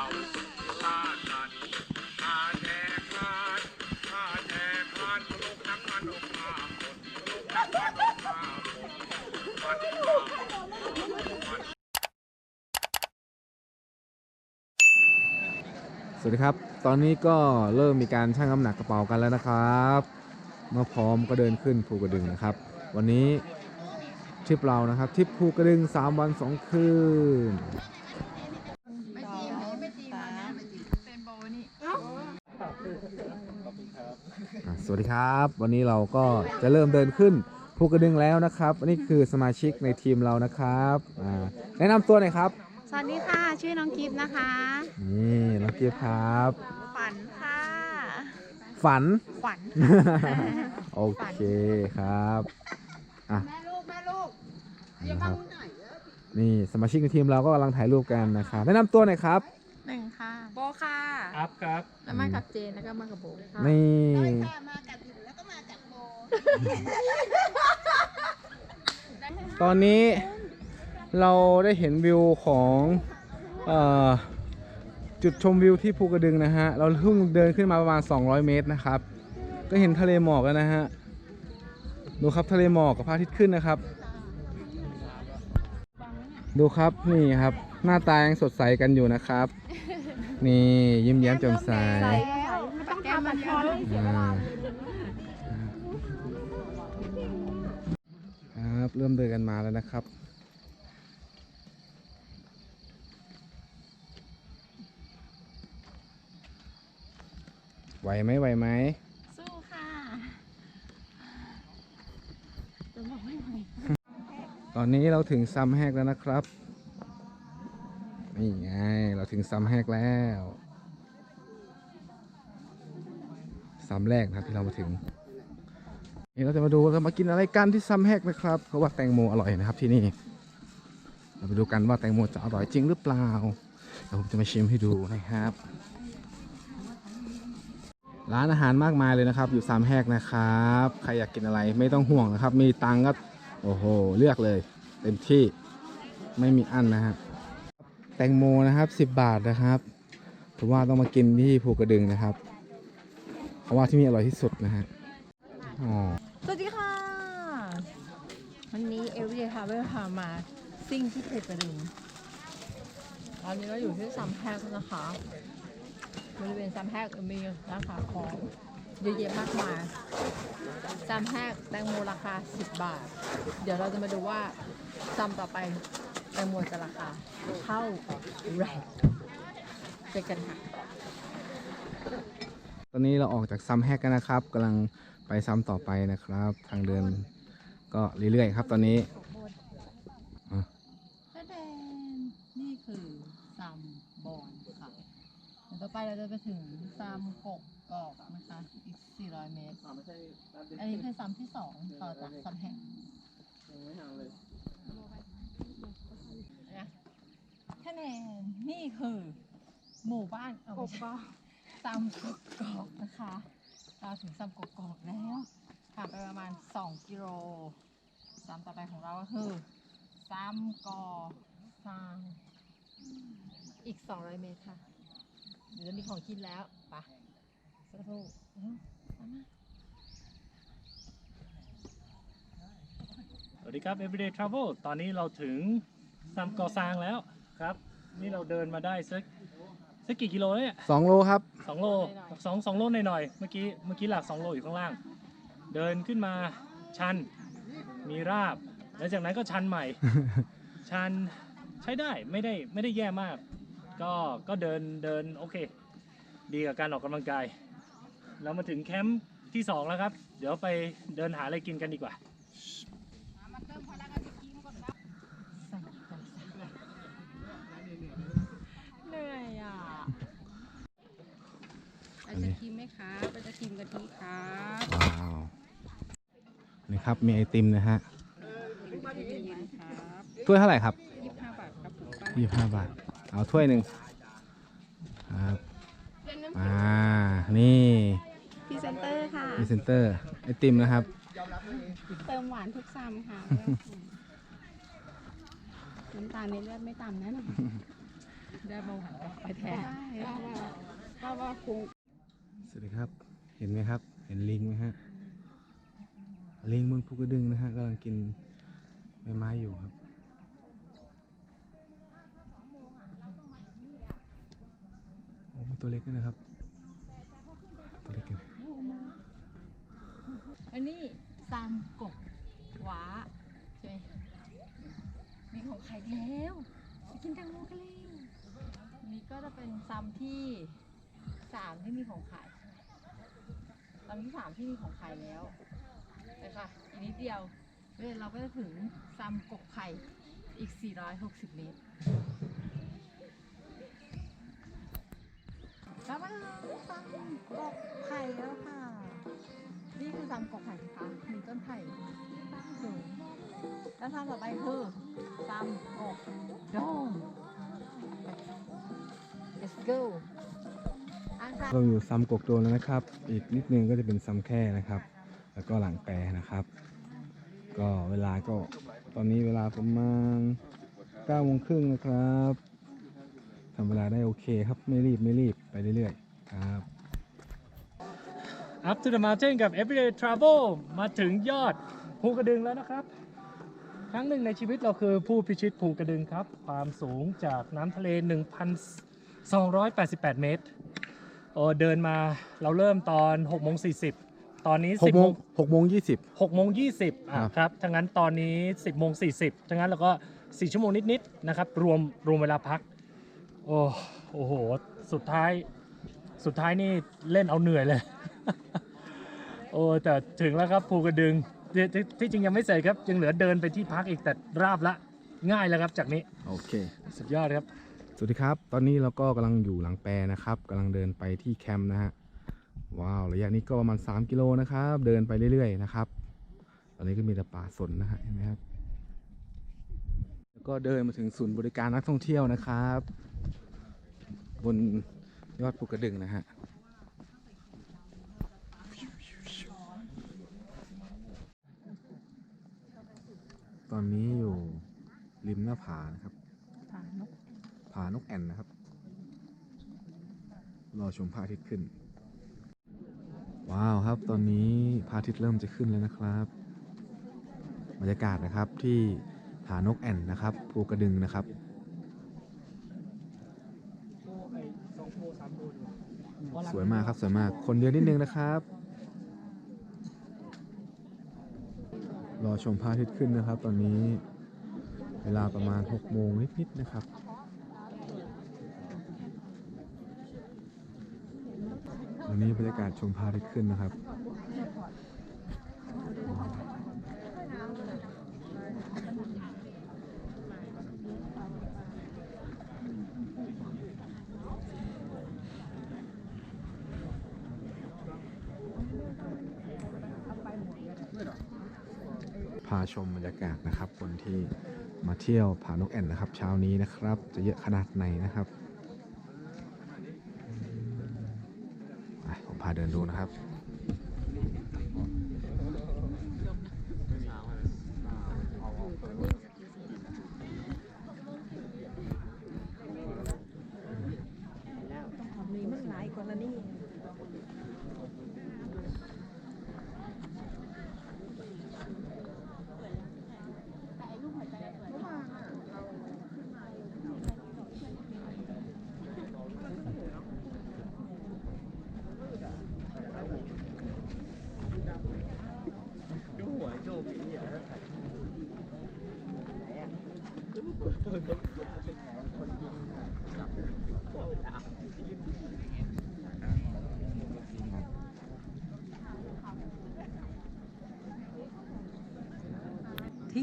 าลาดนันอาแจกงานอาแจกงานลูกนักมันอกมาหมดลูกนักมันอกมาหมดมันมาสวัสดีครับ ตอนนี้ก็เริ่มมีการชั่งน้ำหนักกระเป๋ากันแล้วนะครับ เมื่อพร้อมก็เดินขึ้นภูกระดึงนะครับ วันนี้ทริปเรานะครับทริปภูกระดึง 3 วัน 2 คืน ไม่จริงนี่ไม่จริงวันนี้ไม่จริงเป็นโบนี่ อะสวัสดีครับ วันนี้เราก็จะเริ่มเดินขึ้นภูกระดึงแล้วนะครับอันนี้คือสมาชิกในทีมเรานะครับอ่าแนะนำตัวหน่อยครับสวัสดีค่ะ ชื่อน้องกิฟต์นะคะ นี่น้องกิฟต์ครับ ฝันค่ะ ฝันฝันโอเคครับอะแม่ลูกแม่ลูกนะครับนี่สมาชิกในทีมเราก็กำลังถ่ายรูปกันนะครับแนะนำตัวหน่อยครับ หนึ่งค่ะ โบค่ะ ครับครับ แล้วมา กับเจนแล้วก็มากับโบค่ะนี่ตอนนี้เราได้เห็นวิวของเออจุดชมวิวที่ภูกระดึงนะฮะ เราเพิ่งเดินขึ้นมาประมาณ 200 เมตรนะครับ ก็เห็นทะเลหมอกแล้วนะฮะ ดูครับทะเลหมอกกับพระอาทิตย์ขึ้นนะครับ ดูครับนี่ครับ หน้าตายังสดใสกันอยู่นะครับ นี่ยิ้มแย้มแจ่มใสไม่ มันพอเลยอ่าครับเริ่มเดินกันมาแล้วนะครับไหวไหมไหวไหมสู้ค่ะตอนนี้เราถึงซัมแฮกแล้วนะครับ นี่ไง เราถึงซัมแฮกแล้ว ซัมแรกนะครับที่เรามาถึงนี่เราจะมาดูว่าเรามากินอะไรกันที่ซัมแฮกนะครับเพราว่าแตงโมอร่อยนะครับที่นี่เราไปดูกันว่าแตงโมจะอร่อยจริงหรือเปล่าเดี๋ยวผมจะมาชิมให้ดูนะครับ ร้านอาหารมากมายเลยนะครับ อยู่สามแหกนะครับใครอยากกินอะไรไม่ต้องห่วงนะครับ มีตังก็โอ้โหเลือกเลย เต็มที่ไม่มีอันนะฮะแตงโมนะครับ 10 บาทนะครับผมว่าต้องมากินที่ภูกระดึงนะครับ เพราว่าที่นี่อร่อยที่สุดนะฮะอ๋อสวัสดีค่ะ วันนี้เอลวีค่ะเวลพามาซิ่งที่เพชรบุรีตอนนี้เราอยู่ที่ซัมแพกนะคะบริเวณซัมแพกมีร้านขายของเยอะแยะมากมายซัมแพกแตงโมราคา 10 บาท เดี๋ยวเราจะมาดูว่าซัมต่อไปแตงโมจะราคาเท่าไหร่เจอกันค่ะ อนนี้เราออกจากซัมแฮกกันนะครับกำลังไปซ้ำต่อไปนะครับ ทางเดินก็เรื่อยๆครับตอนนี้แสดงนี่คือซัมบอนค่ะเดี๋ยวต่อไปเราจะไปถึงซัมกกกอกนะคะอีก 400 เมตร อันนี้คือซัมที่สองต่อจากซัมแห่งนะแค่แนนนี่คือหมู่บ้านเอาไม่ใช่ ซัมกกกอกนะคะ เราถึงซัมกกกอกแล้วผ่านไปประมาณ 2 กิโลซัมต่อไปของเราก็คือซ้ำกอฟางอีก 200 เมตรค่ะ เดี๋ยวจะมีของกินแล้วไปะสักครู่สวัสดีครับ Everyday Travel ตอนนี้เราถึงซัมกอซางแล้วครับ นี่เราเดินมาได้สัก สักกี่กิโลแล้วเนี่ย2โลครับ สองโลสองสองโลหน่อยๆเมื่อกี้เมื่อกี้หลักสองโลอยู่ข้างล่าง เดินขึ้นมาชันมีราบ แล้วจากนั้นก็ชันใหม่ ชันใช้ได้ไม่ได้ไม่ได้แย่มาก ก็ก็เดินเดินโอเค ดีกับการออกกำลังกายเรามาถึงแคมป์ที่สองแล้วครับ เดี๋ยวไปเดินหาอะไรกินกันดีกว่า เหนื่อยอะ ไอศ ครีมไหมคะเป็นไอศครีมกะทิครับว้าวนี่ครับมีไอติมนะฮะเย็นๆครับถ้วยเท่าไหร่ครับยี่สิบห้าบาทครับผมป้ายี่ห้าบาท เอาถ้วยหนึ่งครับอ่านี่พรีเซนเตอร์ค่ะพรีเซนเตอร์ไอติมนะครับ เติมหวานทุกซ้ำค่ะ น้ำตาลในเลือดไม่ต่ำแน่นอนได้เบาหวานกลับไปแทนใช่ว่าว่าว่าว่าคงส วัสดีครับ เห็นไหมครับ เห็นลิงไหมฮะ ลิงบนภูกระดึงนะฮะกำลังกินใบไม้อยู่ครับ โอ้มีตัวเล็กด้วยนะครับ ตัวเล็กกันอันนี้ซามกบหวาใช่ไหมมีของขายแล้วไปกินแตงโมกันเลยนี่ก็จะเป็นซัมที่สามที่มีของขาย ซัมที่สามที่มีของขายแล้วเลยค่ะอีกนิดเดียวเดี๋ยวเราก็จะถึงซัมกบไข่อีก 460 เมตรแล้วมาซัมกบไข่แล้วค่ะ นี่คือซัมกบไผ่นะคะมีต้นไผ่สูงแล้วซัมต่อไปคือซัมกบโดม let's go อะค่ะ เราอยู่ซัมกกโดนแล้วนะครับ อีกนิดนึงก็จะเป็นซัมแค่นะครับ แล้วก็หลังแปรนะครับ ก็เวลาก็ตอนนี้เวลาประมาณ9โมงครึ่งนะครับทำเวลาได้โอเคครับ ไม่รีบไม่รีบไปเรื่อยๆครับ Up to the mountain กับ Everyday Travel มาถึงยอดภูกระดึงแล้วนะครับ ครั้งหนึ่งในชีวิตเราคือผู้พิชิตภูกระดึงครับ ความสูงจากน้ำทะเล 1,288 เมตร โอ้เดินมาเราเริ่มตอน6โมง40ตอนนี้หก10โมโมงงหกโมงยี่สิบ6โมง20อะครับครับทั้างนั้นตอนนี้ 10โมง40ทั้างนั้นเราก็4ชั่วโมงนิดๆนะครับ รวมรวมเวลาพัก โอ้โอ้โห สุดท้ายสุดท้ายนี่เล่นเอาเหนื่อยเลย โอ้แต่ถึงแล้วครับภูกระดึงที่ที่ที่จริงยังไม่เสร็จครับยังเหลือเดินไปที่พักอีกแต่ราบละง่ายแล้วครับจากนี้ โอเค สุดยอดครับ สวัสดีครับ ตอนนี้เราก็กำลังอยู่หลังแปรนะครับกำลังเดินไปที่แคมป์นะฮะ ว้าว ระยะนี้ก็ประมาณ 3 กิโลนะครับ เดินไปเรื่อยๆนะครับ ตอนนี้ก็มีแต่ป่าสนนะฮะ เห็นไหมครับ แล้วก็เดินมาถึงศูนย์บริการนักท่องเที่ยวนะครับ บนยอดภูกระดึงนะฮะตอนนี้อยู่ริมหน้าผานะครับานกแอ่นนะครับ รอชมพระอาทิตย์ขึ้น ว้าวครับ ตอนนี้พระอาทิตย์เริ่มจะขึ้นแล้วนะครับบรรยากาศนะครับที่ผานกแอ่นนะครับภูกระดึงนะครับสวยมากครับสวยมากคนเยอะนิดนึงนะครับรอชมพระอาทิตย์ขึ้นนะครับ ตอนนี้เวลาประมาณ6โมงนิดๆนะครับ วันนี้บรรยากาศชมพระอาทิตย์ขึ้นนะครับ พาชมบรรยากาศนะครับ คนที่มาเที่ยวผานกแอ่นนะครับ เช้านี้นะครับ จะเยอะขนาดไหนนะครับไปผมพาเดูนะครับ มีมันหลายกว่านั้นนี่ ทิ้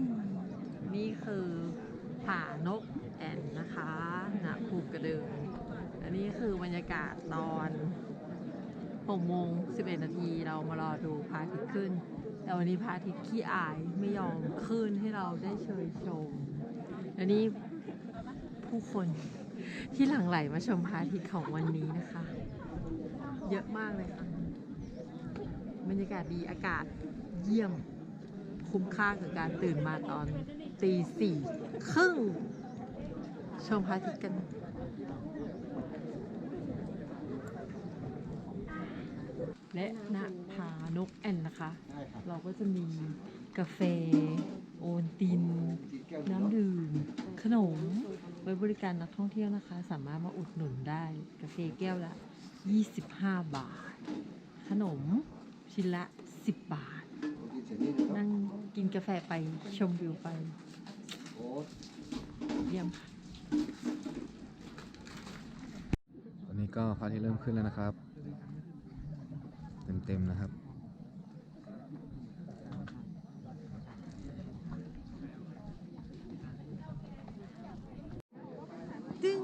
งนี่คือผานกแอ่นนะคะณภูกระดึงอันนี้คือบรรยากาศตอน6โมง11 นาทีเรามารอดูพระอาทิตย์ขึ้น แต่วันนี้พระอาทิตย์ขี้อายไม่ยอมขึ้นให้เราได้เชยชม อันนี้ผู้คนที่หลั่งไหลมาชมพระอาทิตย์ของวันนี้นะคะ เยอะมากเลยค่ะ บรรยากาศดีอากาศเยี่ยมคุ้มค่ากับการตื่นมาตอนตีสี่ครึ่งชมพระอาทิตย์กัน และณผานกแอ่นนะคะ เราก็จะมีกาแฟ โอนติน น้ำดื่ม ขนม ไว้บริการนักท่องเที่ยวนะคะ สามารถมาอุดหนุนได้ กาแฟแก้วละ 25 บาท ขนมชิ้นละ 10 บาท นั่งกินกาแฟไปชมวิวไปเยี่ยมค่ะ ตอนนี้ก็พระอาทิตย์เริ่มขึ้นแล้วนะครับ เต็มๆนะครับตึ้ง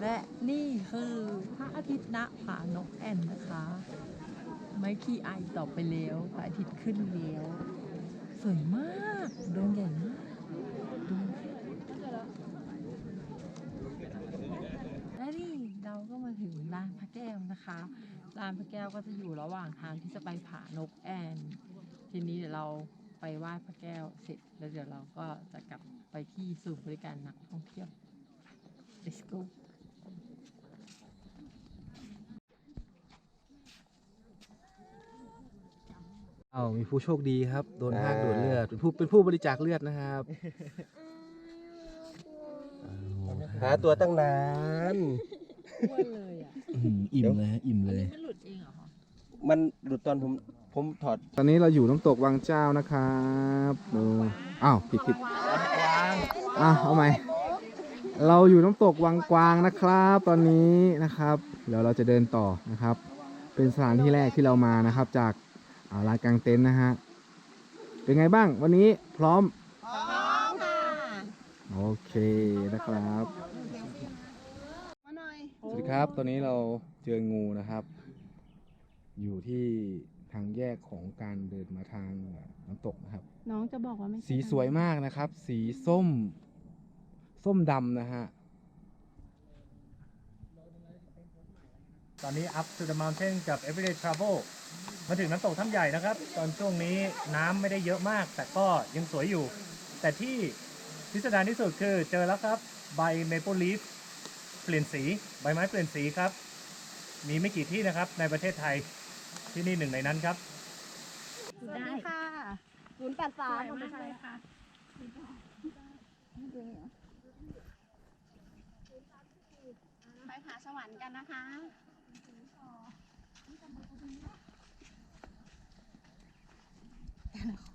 และนี่คือพระอาทิตย์ณผานกแอ่นนะคะ ไม่ขี้อายต่อไปแล้วพระอาทิตย์ขึ้นแล้ว สวยมากดวงใหญ่มากดูและนี่เราก็มาถึงลานพระแก้วนะคะ ลานพระแก้วก็จะอยู่ระหว่างทางที่จะไปผานกแอ่นทีนี้เดี๋ยวเราไปไหว้พระแก้วเสร็จแล้วเดี๋ยวเราก็จะกลับไปที่ศูนย์บริการนักท่องเที่ยว Let's go เอามีผู้โชคดีครับ โดนห้ากดูดเลือด เป็นผู้เป็นผู้บริจาคเลือดนะครับหาตัวตั้งนาน อ้วนเลยอะอิ่มเลยฮะอิ่มเลย มันหลุดเองเหรอคะมันหลุดตอนผมผมถอดตอนนี้เราอยู่น้ำตกวังเจ้านะครับดูอ้าวผิดผิดอ้าวเอาใหม่เราอยู่น้ำตกวังกวางนะครับ ตอนนี้นะครับเดี๋ยวเราจะเดินต่อนะครับ เป็นสถานที่แรกที่เรามานะครับ จากอ่าลานกลางเต็นท์นะฮะเป็นไงบ้างวันนี้พร้อม พร้อมค่ะ โอเคนะครับมาหน่อย สวัสดีครับ ตอนนี้เราเจองูนะครับ อยู่ที่ทางแยกของการเดินมาทางน้ำตกนะครับ น้องจะบอกว่าไม่ใช่สีสวยมากนะครับ สีส้ม ส้มดำนะฮะ ตอนนี้ up to the mountain กับ everyday travel มาถึงน้ำตกถ้ำใหญ่นะครับ ตอนช่วงนี้น้ำไม่ได้เยอะมาก แต่ก็ยังสวยอยู่ แต่ที่พิสดารที่สุดคือเจอแล้วครับ ใบ maple leaf เปลี่ ยนสีใบไม้เปลี่ยนสีครับ มีไม่กี่ที่นะครับ ในประเทศไทยที่นี่หนึ่งในนั้นครับสวัสดีค่ะศูนย์แปดสามมากเลยค่ะไปผาสวรรค์กันนะคะ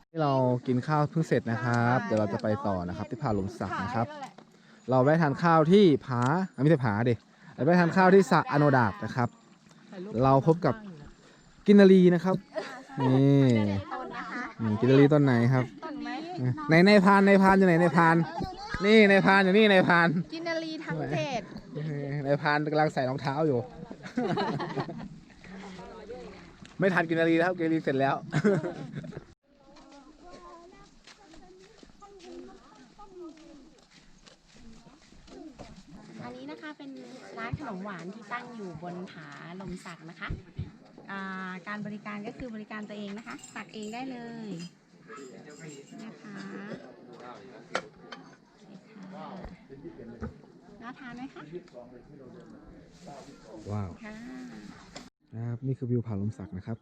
ที่เรากินข้าวเพิ่งเสร็จนะครับ เดี๋ยวเราจะไปต่อนะครับ ที่ผาหลมสักนะครับ เราไปทานข้าวที่ผาอะไม่ใช่ผาดิเราไปทานข้าวที่สระอโนดาตนะครับ เราพบกับกินนารีนะครับนี่นี่กินนารีต้นไหนครับในในพานในพานอยู่ไหนในพาน นี่ในพานอยู่นี่ในพานกินนารีทั้งเจ็ดในพานกำลังใส่รองเท้าอยู่ ไม่ทันกินนารีแล้วกินนารีเสร็จแล้ว อันนี้นะคะ เป็นร้านขนมหวานที่ตั้งอยู่บนผาลมสักนะคะอ่าการบริการก็คือบริการตัวเองนะคะ ตักเองได้เลยนะคะโอเคค่ะน่าทานไหมคะว้าวค่ะครับนี่คือวิวผาลมสักนะครับ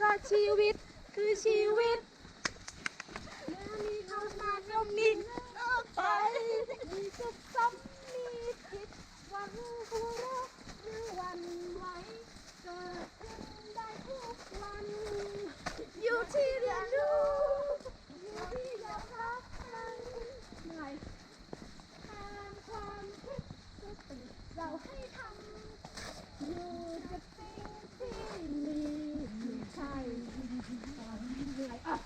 ก็ชีวิตคือชีวิตมีเข้ามาก็มีออกไป มีสุขสมมีผิดหวังหัวเราะหรือหวันไหวเกิดขึ้นได้ทุกวัน อยู่ที่เรียนรู้อยู่ที่อยากรักมันหน่อยตามความคิดสติเราให้ทำ อยู่กับสิ่งที่มีไม่ใช่ความเหนื่อยอะ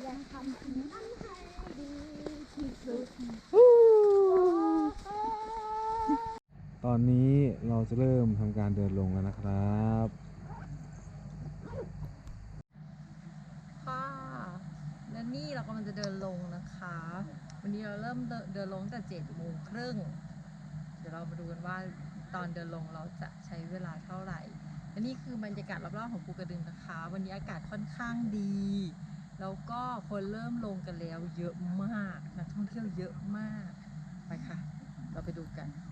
และทำสิ่งนั้นให้ดีที่สุด ตอนนี้ จะเริ่มทำ การเดินลงแล้วนะครับค่ะและนี่เรากำลังจะเดินลงนะคะ วันนี้เราเริ่มเดินลงตั้งแต่เจ็ดโมงครึ่งเดี๋ยวเรามาดูกันว่าตอนเดินลงเราจะใช้เวลาเท่าไหร่และนี่คือบรรยากาศรอบๆของภูกระดึงนะคะ วันนี้อากาศค่อนข้างดีแล้วก็คนเริ่มลงกันแล้วเยอะมากนักท่องเที่ยวเยอะมากไปค่ะ เราไปดูกัน